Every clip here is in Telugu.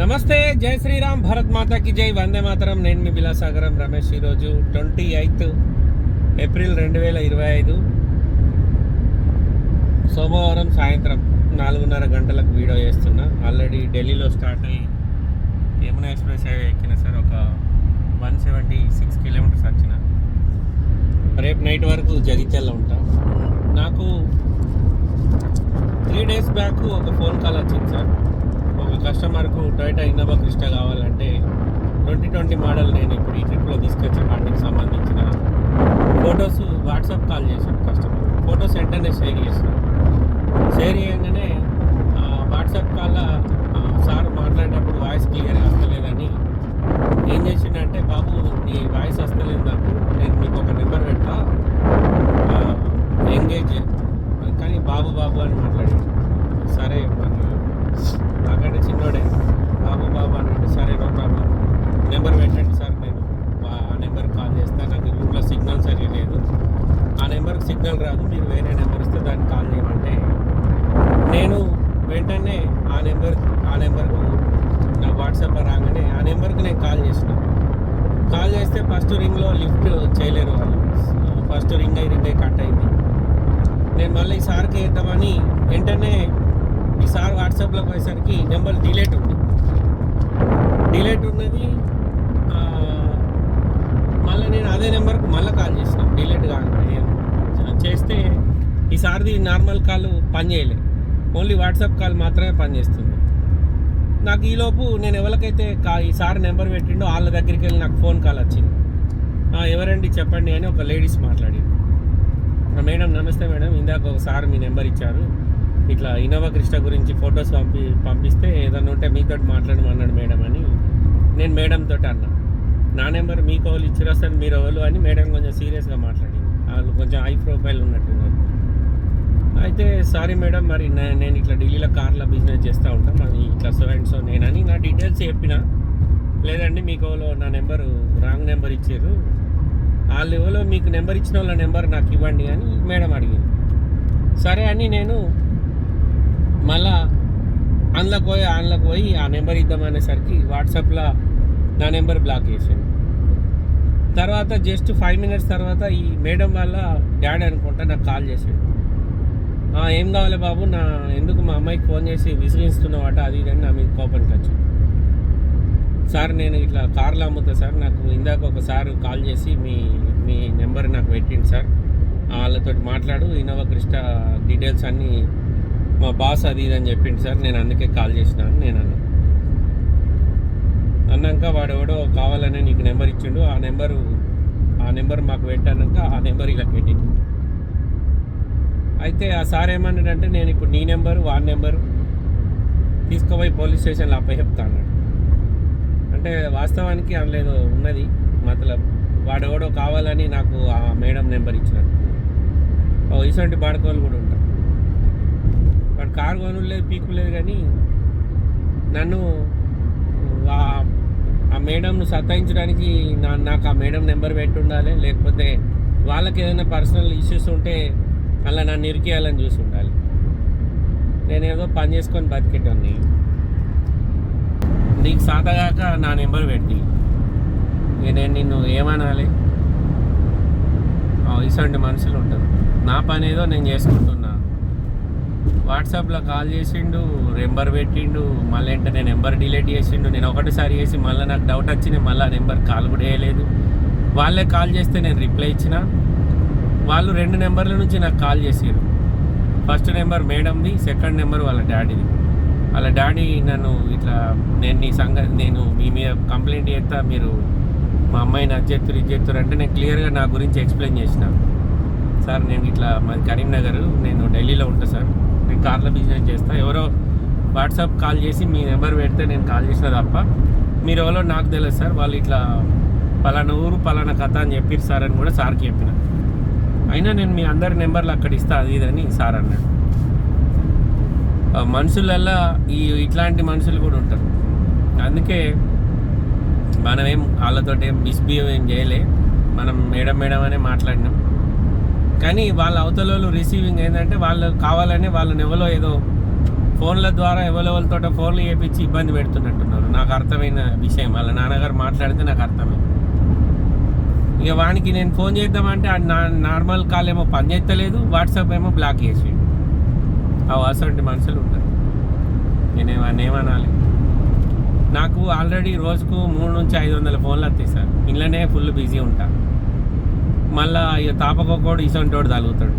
నమస్తే జై శ్రీరామ్ భరత్ మాతాకి జై వందే మాతరం. నేను మీ బిలాసాగరం రమేష్ ఈరోజు ట్వంటీ ఎయిత్ ఏప్రిల్ రెండు వేల ఇరవై ఐదు. సోమవారం సాయంత్రం నాలుగున్నర గంటలకు వీడియో చేస్తున్నా. ఆల్రెడీ ఢిల్లీలో స్టార్ట్ అయ్యి యమునా ఎక్స్ప్రెస్ హైవే ఎక్కిన సార్ ఒక వన్ సెవెంటీ సిక్స్ కిలోమీటర్స్ వచ్చిన. రేపు నైట్ వరకు జగిత్యాల ఉంటా. నాకు త్రీ డేస్ బ్యాక్ ఒక ఫోన్ కాల్ వచ్చింది సార్. ఒక కస్టమర్కు టొయోటా ఇన్నోవా క్రిస్టా కావాలంటే ట్వంటీ ట్వంటీ మోడల్ నేను ఇప్పుడు ఈ ట్రిప్లో తీసుకొచ్చిన వాటికి సంబంధించిన ఫొటోస్ వాట్సాప్ కాల్ చేశాను కస్టమర్ ఫొటోస్ వెంటనే షేర్ చేశాను. షేర్ చేయగానే వాట్సాప్ కాల్లో సార్ మాట్లాడేటప్పుడు వాయిస్ క్లియర్గా వస్తలేదని ఏం చేసిండంటే బాబు నీ వాయిస్ వస్తలేదు నాకు నేను మీకు ఒక నెంబర్ పెడతా ఆ, ఎంగేజ్ కానీ బాబు బాబు అని మాట్లాడాడు సరే మరి నాకంటే చిన్నోడే బాబు బాబు అన్నాడు సరే నో ప్రాబ్లం నెంబర్ పెట్టండి సార్ నేను ఆ నెంబర్ కాల్ చేస్తాను నాకు రూట్లో సిగ్నల్ సరిగా లేదు ఆ నెంబర్కి సిగ్నల్ రాదు మీరు వేరే నెంబర్ ఇస్తే దాన్ని కాల్ చేయమంటే. నేను వెంటనే ఆ నెంబర్ ఆ నెంబర్కు నా వాట్సాప్లో రాగానే ఆ నెంబర్కి నేను కాల్ చేసిన. కాల్ చేస్తే ఫస్ట్ రింగ్లో లిఫ్ట్ చేయలేరు వాళ్ళు. ఫస్ట్ రింగ్ అయి రింగ్ అయి కట్ అయింది. నేను మళ్ళీ ఈ సార్కి వేద్దామని వెంటనే ఈ సార్ వాట్సాప్లోకి పోయేసరికి నెంబర్ డిలేట్ ఉంది. డిలేట్ ఉన్నది ఆ, మళ్ళీ నేను అదే నెంబర్కి మళ్ళీ కాల్ చేసిన డిలేట్ కాగానే చేస్తే ఈ సార్ది నార్మల్ కాల్ పనిచేయలే ఓన్లీ వాట్సాప్ కాల్ మాత్రమే పనిచేస్తుంది నాకు ఈలోపు నేను ఎవరికైతే కా ఈ సార్ నెంబర్ పెట్టిండో వాళ్ళ దగ్గరికి వెళ్ళి నాకు ఫోన్ కాల్ వచ్చింది. ఎవరండి చెప్పండి అని ఒక లేడీస్ మాట్లాడింది. మేడం నమస్తే మేడం ఇందాక ఒకసారి మీ నెంబర్ ఇచ్చారు. ఇట్లా ఇన్నోవా కృష్ణ గురించి ఫొటోస్ పంపి పంపిస్తే ఏదన్నా ఉంటే మీతో మాట్లాడమన్నాడు మేడం అని నేను మేడంతో తోటి అన్నా. నా నెంబర్ మీకు వాళ్ళు ఇచ్చారు అసలు మీరు ఎవరు అని మేడం కొంచెం సీరియస్గా మాట్లాడింది. వాళ్ళు కొంచెం హై ప్రొఫైల్ ఉన్నట్టున్నారు. అయితే సారీ మేడం మరి నేను ఇట్లా ఢిల్లీలో కార్లో బిజినెస్ చేస్తూ ఉంటాను మరి ఇట్లా సో అండ్ సో నేనని నా డీటెయిల్స్ చెప్పిన. లేదండి మీకు నా నెంబరు రాంగ్ నెంబర్ ఇచ్చారు. వాళ్ళు ఎవరో మీకు నెంబర్ ఇచ్చిన వాళ్ళ నెంబర్ నాకు ఇవ్వండి అని మేడం అడిగింది. సరే అని నేను మళ్ళా అందులోకి పోయి అందులోకి పోయి ఆ నెంబర్ ఇద్దామనేసరికి వాట్సాప్లో నా నెంబర్ బ్లాక్ చేసాను తర్వాత జస్ట్ ఫైవ్ మినిట్స్ తర్వాత ఈ మేడం వాళ్ళ డాడీ అనుకుంటా నాకు కాల్ చేసాడు. ఏం కావాలి బాబు? నా ఎందుకు మా అమ్మాయికి ఫోన్ చేసి విసిగిస్తున్నావాట అది ఇది అని నా మీద కోపానికి వచ్చి. సార్ నేను ఇట్లా కార్లు అమ్ముతా సార్. నాకు ఇందాక ఒకసారి కాల్ చేసి మీ మీ నెంబర్ నాకు పెట్టింది సార్. వాళ్ళతో మాట్లాడు. ఇన్నోవా క్రిస్టా డీటెయిల్స్ అన్నీ మా బాస్ అది ఇది అని చెప్పింది సార్. నేను అందుకే కాల్ చేసినాను నేను అన్నా. అన్నాక వాడు ఎవడో కావాలని నీకు నెంబర్ ఇచ్చిండు. ఆ నెంబరు ఆ నెంబర్ మాకు పెట్టాక ఆ నెంబర్ ఇలా పెట్టింది అయితే ఆ సార్ ఏమన్నాడంటే నేను ఇప్పుడు నీ నెంబరు వాడి నెంబరు తీసుకుపోయి పోలీస్ స్టేషన్లో అప్పచెప్తా అన్నాడు. అంటే వాస్తవానికి అనలేదు ఉన్నది మతలబ్ వాడు ఎవడో కావాలని నాకు ఆ మేడం నెంబర్ ఇచ్చినట్టు ఓ ఇటువంటి కూడా ఉంటారు. వాడు కారు కొనులేదు పీకు లేదు కానీ నన్ను ఆ- ఆ మేడంను సతాయించడానికి నా నాకు ఆ మేడం నెంబర్ పెట్టి ఉండాలి లేకపోతే వాళ్ళకి ఏదైనా పర్సనల్ ఇష్యూస్ ఉంటే అలా నన్ను ఇరికేయాలని చూసి ఉండాలి. నేనేదో పని చేసుకొని బతికేటోని నీకు సాతగాక నా నెంబర్ పెట్టి. నేను నిన్ను ఏమనాలి? ఆ, మనుషులు ఉంటారు. నా పని ఏదో నేను చేసుకుంటున్నా. వాట్సాప్లో కాల్ చేసిండు నెంబర్ పెట్టిండు మళ్ళీ వెంటనే నెంబర్ డిలీట్ చేసిండు. నేను ఒకటిసారి చేసి మళ్ళీ నాకు డౌట్ వచ్చింది మళ్ళీ నెంబర్ కాల్ కూడా వేయలేదు వాళ్ళే కాల్ చేస్తే నేను రిప్లై ఇచ్చిన వాళ్ళు రెండు నెంబర్ల నుంచి నాకు కాల్ చేసారు ఫస్ట్ నెంబర్ మేడంది సెకండ్ నెంబర్ వాళ్ళ డాడీది. వాళ్ళ డాడీ నన్ను ఇట్లా నేను నీ సంగతి నేను మీ మీద కంప్లైంట్ చేస్తా మీరు మా అమ్మాయిని అజ్జెత్తురు ఇచ్చేస్తారు అంటే నేను క్లియర్గా నా గురించి ఎక్స్ప్లెయిన్ చేసిన. సార్ నేను ఇట్లా మాది కరీంనగర్ నేను ఢిల్లీలో ఉంటా సార్. నేను కార్ల బిజినెస్ చేస్తా. ఎవరో వాట్సాప్ కాల్ చేసి మీ నెంబర్ పెడితే నేను కాల్ చేసిన తప్ప మీరు ఎవరో నాకు తెలియదు సార్. వాళ్ళు ఇట్లా పలానా ఊరు పలానా కథ అని చెప్పారు సార్ అని కూడా సార్కి చెప్పిన. అయినా నేను మీ అందరి నెంబర్లు అక్కడ ఇస్తా అది ఇదని సార్ అన్నాడు. మనుషులల్లో ఈ ఇట్లాంటి మనుషులు కూడా ఉంటారు. అందుకే మనం ఏం వాళ్ళతో ఏం మిస్బిహేవ్ ఏం చేయలే. మనం మేడం మేడం అనే మాట్లాడినాం. కానీ వాళ్ళ అవతలలో రిసీవింగ్ ఏంటంటే వాళ్ళు కావాలని వాళ్ళని ఎవరో ఏదో ఫోన్ల ద్వారా ఎవరెవరితోట ఫోన్లు చేపించి ఇబ్బంది పెడుతున్నట్టున్నారు. నాకు అర్థమైన విషయం. వాళ్ళ నాన్నగారు మాట్లాడితే నాకు అర్థమైంది. ఇక వానికి నేను ఫోన్ చేద్దామంటే నా నార్మల్ కాల్ ఏమో పని చేస్తలేదు వాట్సాప్ ఏమో బ్లాక్ చేసి ఆ అటువంటి మనుషులు ఉంటారు నేనే ఏమనాలి? నాకు ఆల్రెడీ రోజుకు మూడు నుంచి ఐదు వందల ఫోన్లు వస్తాయి సార్. ఇంట్లోనే ఫుల్ బిజీ ఉంటా. మళ్ళా ఇక తాపకోకోడు ఇసంటోడు తగులుతాడు.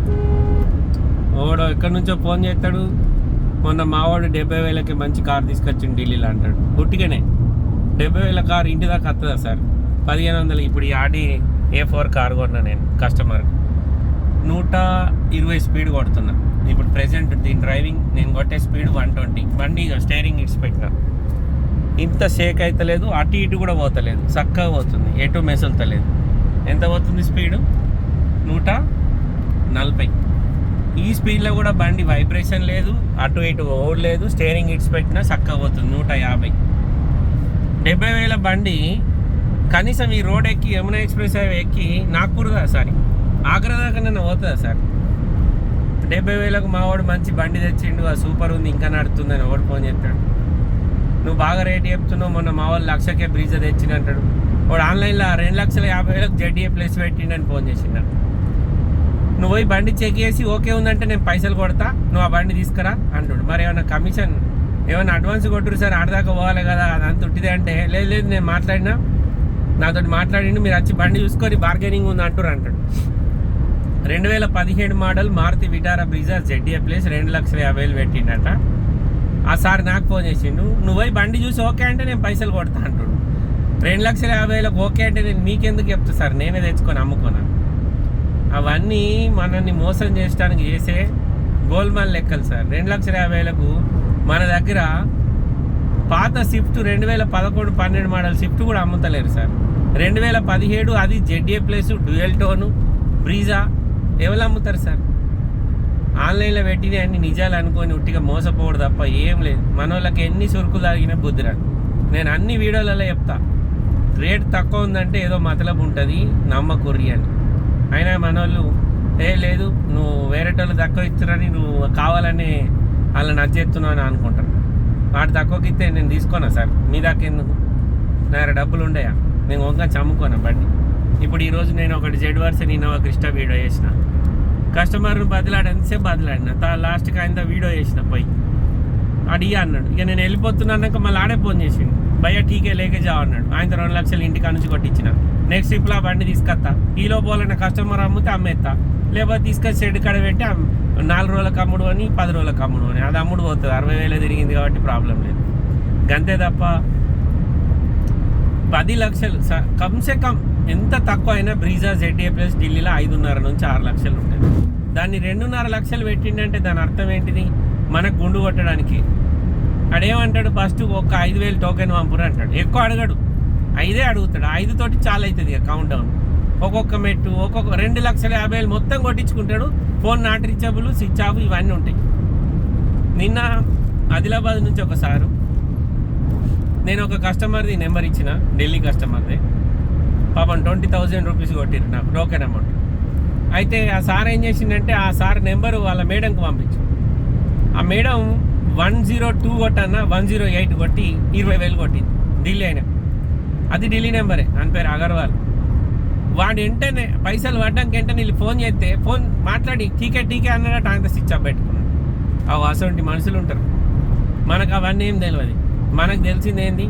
ఓడు ఎక్కడి నుంచో ఫోన్ చేస్తాడు. మొన్న మావాడు డెబ్బై వేలకి మంచి కార్ తీసుకొచ్చిండు ఢిల్లీలో అంటాడు. పుట్టిగానే డెబ్బై వేల కార్ ఇంటి దాకా వస్తుందా సార్? పదిహేను వందలు. ఇప్పుడు ఈ ఆడి ఏ ఫోర్ కార్ కొన్నా నేను కస్టమర్ నూట ఇరవై స్పీడ్ కొడుతున్నా. ఇప్పుడు ప్రెసెంట్ దీని డ్రైవింగ్ నేను కొట్టే స్పీడ్ వన్ ట్వంటీ బండి స్టేరింగ్ ఇట్స్ పెట్టిన. ఇంత షేక్ అవుతలేదు అటు ఇటు కూడా పోతలేదు. చక్కగా పోతుంది ఎటు మెసులుతలేదు. ఎంత పోతుంది స్పీడు నూట నలభై. ఈ స్పీడ్లో కూడా బండి వైబ్రేషన్ లేదు అటు ఇటు ఓడలేదు స్టేరింగ్ ఇట్స్ పెట్టినా చక్కగా పోతుంది నూట యాభై. డెబ్బై వేల బండి కనీసం ఈ రోడ్ ఎక్కి యమునా ఎక్స్ప్రెస్ హైవే ఎక్కి నాగ్పూర్ కదా సార్. ఆగ్రా దాకా నన్ను పోతుందా సార్? డెబ్బై వేలకు మావాడు మంచి బండి తెచ్చిండు ఆ సూపర్ ఉంది ఇంకా నడుతుందని ఒకటి ఫోన్ చేస్తాడు? నువ్వు బాగా రేట్ చెప్తున్నావు మొన్న మా వాళ్ళు లక్షకే బ్రీజా తెచ్చిన అంటాడు. వాడు ఆన్లైన్లో రెండు లక్షల యాభై వేలకు జడ్డీఏ ప్లేస్ పెట్టిండని ఫోన్ చేసిండు నువ్వు పోయి బండి చెక్ చేసి ఓకే ఉందంటే నేను పైసలు కొడతా నువ్వు ఆ బండి తీసుకురా అంటాడు. మరి ఏమైనా కమిషన్ ఏమైనా అడ్వాన్స్ కొట్టురు సార్ ఆడదాకా పోవాలి కదా అది అంత ఉట్టిదే అంటే లేదు లేదు నేను మాట్లాడినా. నాతో మాట్లాడిండు మీరు వచ్చి బండి చూసుకొని బార్గెనింగ్ ఉంది అంటారు అంటాడు. రెండు వేల పదిహేడు model Maruti Vitara Brezza ZDA plus రెండు లక్షల యాభై వేలు పెట్టిండట. ఆ సార్ నాకు ఫోన్ చేసిండు నువ్వు బండి చూసి ఓకే అంటే నేను పైసలు కొడతా అంటాడు. రెండు లక్షల యాభై వేలకు ఓకే అంటే నేను మీకెందుకు చెప్తా సార్? నేనే తెచ్చుకొని అమ్ముకున్నాను అవన్నీ మనల్ని మోసం చేయడానికి చేసే గోల్మాల్ లెక్కలు సార్. రెండు లక్షల యాభై వేలకు మన దగ్గర పాత స్విఫ్ట్ రెండు వేల పదకొండు పన్నెండు మోడల్ స్విఫ్ట్ కూడా అమ్ముతలేరు సార్. రెండు వేల పదిహేడు అది ZA plus dual tone Brezza ఎవరు అమ్ముతారు సార్? ఆన్లైన్లో పెట్టిన అన్ని నిజాలు అనుకొని ఉట్టిగా మోసపోవడం తప్ప ఏం లేదు. మన వాళ్ళకి ఎన్ని సురుకులు తాగినా బుద్ధిరా నేను అన్ని వీడియోలలో చెప్తా. రేట్ తక్కువ ఉందంటే ఏదో మతలబు ఉంటుంది నమ్మకుర్రి అని. అయినా మన వాళ్ళు ఏ లేదు నువ్వు వేరేటోళ్ళు తక్కువ ఇస్తున్నారని నువ్వు కావాలని వాళ్ళని నచ్చేస్తున్నావు అని అనుకుంటారు. వాటి తక్కువకి ఇస్తే నేను తీసుకోనా సార్? మీ దాకా ఎందుకు? నా డబ్బులు ఉండయా? నేను వంక చమ్ముకోనా బండి? ఇప్పుడు ఈరోజు నేను ఒకటి Z version Innova Crysta video చేసిన. కస్టమర్ని బదిలాడు ఎంతసేపు బదిలాడిన? తా లాస్ట్కి ఆయన వీడియో చేసిన పోయి. అడిగా అన్నాడు. ఇక నేను వెళ్ళిపోతున్నాక మళ్ళీ ఆడే ఫోన్ చేసిండు. భయ్య టీకే లేకే అన్నాడు. ఆయన రెండు లక్షలు ఇంటికా నుంచి కొట్టించిన. నెక్స్ట్ ట్రిప్లో ఆ బండి తీసుకొస్తా ఈలో పోలన్న కస్టమర్ అమ్మితే అమ్మేస్తా లేకపోతే తీసుకొచ్చి షెడ్ కాడ పెట్టి నాలుగు రోజులకు అమ్ముడు అని పది రోజులకు అమ్ముడు అని. అది అమ్ముడు పోతుంది. అరవై వేలే తిరిగింది కాబట్టి ప్రాబ్లం లేదు. గంతే తప్ప పది లక్షలు స- కమ్సే కమ్ ఎంత తక్కువ అయినా బ్రీజా జెడ్ఏ ప్లస్ ఢిల్లీలో ఐదున్నర నుంచి ఆరు లక్షలు ఉంటుంది దాన్ని రెండున్నర లక్షలు పెట్టిండంటే దాని అర్థం ఏంటిది? మనకు గుండు కొట్టడానికి. అడేమంటాడు ఫస్ట్ ఒక ఐదు వేలు టోకెన్ పంపురు అంటాడు. ఎక్కువ అడగడు. ఐదే అడుగుతాడు. ఐదు తోటి చాలా అవుతుంది ఇక కౌంట్ డౌన్ ఒక్కొక్క మెట్టు ఒక్కొక్క రెండు లక్షల యాభై వేలు మొత్తం కొట్టించుకుంటాడు. Phone not reachable switch off ఇవన్నీ ఉంటాయి. నిన్న ఆదిలాబాద్ నుంచి ఒక సారు నేను ఒక కస్టమర్ది నెంబర్ ఇచ్చిన ఢిల్లీ కస్టమర్ది. పాపం ట్వంటీ థౌజండ్ రూపీస్ కొట్టిరు నాకు టోకెన్ అమౌంట్ అయితే ఆ సార్ ఏం చేసిందంటే ఆ సార్ నెంబరు వాళ్ళ మేడంకి పంపించు. ఆ మేడం వన్ జీరో టూ కొట్టన్నా వన్ జీరో ఎయిట్ కొట్టి ఇరవై వేలు కొట్టింది. ఢిల్లీ అయినా. అది ఢిల్లీ నెంబరే అని పేరు అగర్వాల్. వాడు వెంటనే పైసలు పడ్డానికి వెంటనే వీళ్ళు ఫోన్ చేస్తే ఫోన్ మాట్లాడి టీకే టీకే అన్నాడట ఆయన స్విచ్ ఆఫ్ పెట్టుకున్నాడు. ఆ అసలు మనుషులు ఉంటారు. మనకు అవన్నీ ఏం తెలియదు మనకు తెలిసింది ఏంది?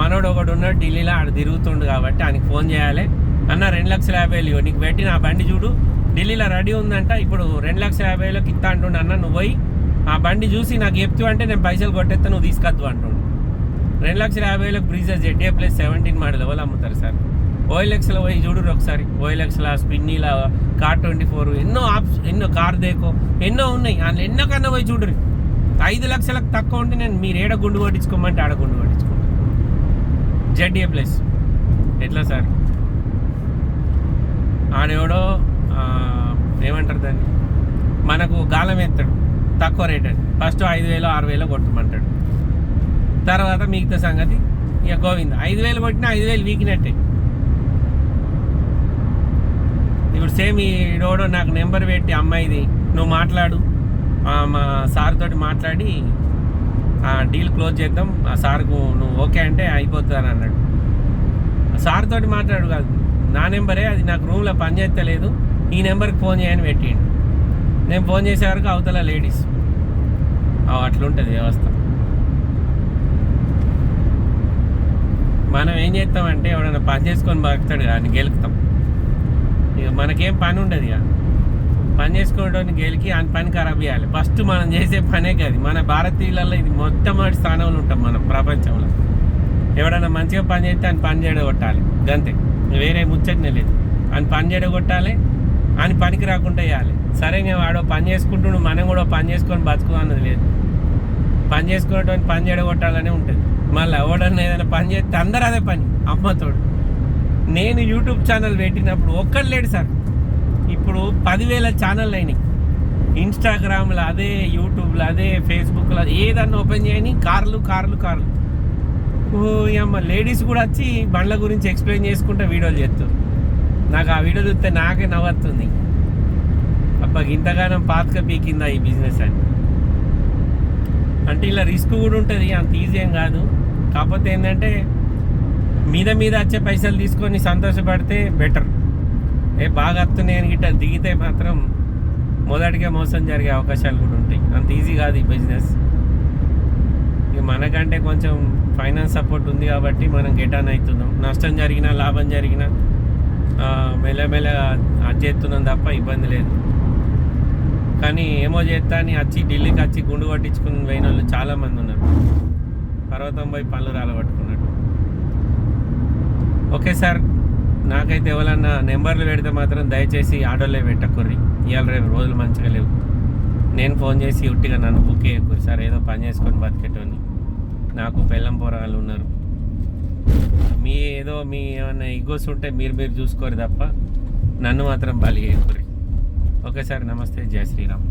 మనోడు ఒకడు ఉన్నాడు ఢిల్లీలో ఆడ తిరుగుతుండు కాబట్టి ఆయనకి ఫోన్ చేయాలి. అన్న రెండు లక్షల యాభై వేలు నీకు పెట్టి నా బండి చూడు. ఢిల్లీలో రెడీ ఉందంట. ఇప్పుడు రెండు లక్షల యాభై వేలకు ఇస్తా అంటుండు అన్న నువ్వు పోయి ఆ బండి చూసి నాకు చెప్తూ అంటే నేను పైసలు కొట్టేస్తా నువ్వు తీసుకొద్దు అంటుండు. రెండు లక్షల యాభై వేలకు Brezza ZA plus seventeen model ఎవరు అమ్ముతారు సార్. ఓఎల్ఎక్స్లో పోయి చూడురు ఒకసారి. ఓఎల్ఎక్స్లో స్పిన్నీలా కార్ ట్వంటీ ఫోర్ ఎన్నో ఆప్స్ ఎన్నో కార్ దేకో ఎన్నో ఉన్నాయి. అందులో ఎన్నో కన్నా పోయి చూడరు ఐదు లక్షలకు తక్కువ ఉంటే నేను మీరు ఏడ గుండు కొట్టించుకోమంటే ఆడ గుండు కొట్టించుకుంటాను జెడ్ఏ ప్లస్. ఎట్లా సార్? ఆడెవడో ఏమంటారు దాన్ని? మనకు గాలం ఎత్తాడు. తక్కువ రేట్ అని ఫస్ట్ ఐదు వేలు ఆరు వేలు కొట్టమంటాడు. తర్వాత మిగతా సంగతి ఇక గోవింద. ఐదు వేలు కొట్టినా ఐదు వేలు వీకినట్టే. ఇప్పుడు సేమ్ ఈ డోడో నాకు నెంబర్ పెట్టి అమ్మాయిది నువ్వు మాట్లాడు. మా సార్ తోటి మాట్లాడి ఆ డీల్ క్లోజ్ చేద్దాం. ఆ సార్కు నువ్వు ఓకే అంటే అయిపోతుందని అన్నాడు. సార్తో సార్ తోటి మాట్లాడు కాదు. నా నెంబరే అది నాకు రూమ్లో పనిచేస్తలేదు ఈ నెంబర్కి ఫోన్ చేయని పెట్టిండు. నేను ఫోన్ చేసే వరకు అవతల లేడీస్. అట్లుంటుంది వ్యవస్థ. మనం ఏం చేస్తామంటే ఎవడన్నా పని చేసుకొని బతుకుతాడు కానీ గెలుపుతాం. ఇక మనకేం పని ఉండదు ఇక. పని చేసుకోవడానికి గెలికి ఆ పని ఖరాబ్ చేయాలి. ఫస్ట్ మనం చేసే పనే కాదు. మన భారతీయులలో ఇది మొట్టమొదటి స్థానంలో ఉంటాం మనం ప్రపంచంలో. ఎవడన్నా మంచిగా పని చేస్తే ఆయన పని చేయడగొట్టాలి అంతే వేరే ముచ్చటనే లేదు. ఆయన పని చేయడగొట్టాలి ఆయన పనికి రాకుండా చేయాలి. సరే ఇంకా వాడు పని చేసుకుంటుండు మనం కూడా పని చేసుకొని బతుకు అన్నది లేదు. పని చేసుకునేటువంటి పని చేయడగొట్టాలనే ఉంటుంది. మళ్ళీ ఎవడన్నా ఏదైనా పని చేస్తే అందరూ అదే పని. అమ్మతోడు నేను యూట్యూబ్ ఛానల్ పెట్టినప్పుడు ఒక్కడు లేడు సార్. ఇప్పుడు పదివేల ఛానల్ అయినాయి. ఇన్స్టాగ్రామ్లో అదే యూట్యూబ్లో అదే ఫేస్బుక్లో ఏదన్నా ఓపెన్ చేయని కార్లు కార్లు కార్లు. ఓ అమ్మ లేడీస్ కూడా వచ్చి బండ్ల గురించి ఎక్స్ప్లెయిన్ చేసుకుంటే వీడియోలు చేస్తారు. నాకు ఆ వీడియో చూస్తే నాకే నవ్వుతుంది అబ్బా ఇంతగానం పాతక పీకిందా ఈ బిజినెస్ అని. అంటే ఇలా రిస్క్ కూడా ఉంటుంది అంత ఈజీ ఏం కాదు. కాకపోతే ఏంటంటే మీద మీద వచ్చే పైసలు తీసుకొని సంతోషపడితే బెటర్ ఏ బాగా వస్తున్నాయని గిట్ట దిగితే మాత్రం మొదటిగా మోసం జరిగే అవకాశాలు కూడా ఉంటాయి. అంత ఈజీ కాదు ఈ బిజినెస్ ఇక మనకంటే కొంచెం ఫైనాన్స్ సపోర్ట్ ఉంది కాబట్టి మనం గెటాన్ అవుతున్నాం. నష్టం జరిగినా లాభం జరిగినా ఆ, మెల్లమెల్ల అది చేస్తున్నాం తప్ప ఇబ్బంది లేదు. కానీ ఏమో చేస్తా అని వచ్చి ఢిల్లీకి వచ్చి గుండు కొట్టించుకుని పోయిన వాళ్ళు చాలామంది ఉన్నారు. పర్వతం పోయి పళ్ళు రాలగొట్టుకున్నట్టు ఓకే సార్. నాకైతే ఎవరన్నా నెంబర్లు పెడితే మాత్రం దయచేసి ఆర్డర్లే పెట్టకుర్రి ఇవాళ రేపు రోజులు మంచిగా లేవు. నేను ఫోన్ చేసి ఉట్టిగా నన్ను బుక్ చేయకూరి సార్. ఏదో పని చేసుకొని బతికేటోని నాకు పెళ్ళం పోరాలు ఉన్నారు. మీ ఏదో మీ ఏమైనా ఇగోస్ ఉంటే మీరు మీరు చూసుకోరు తప్ప నన్ను మాత్రం బలి చేయకూరి ఓకే సార్. నమస్తే. జై శ్రీరామ్.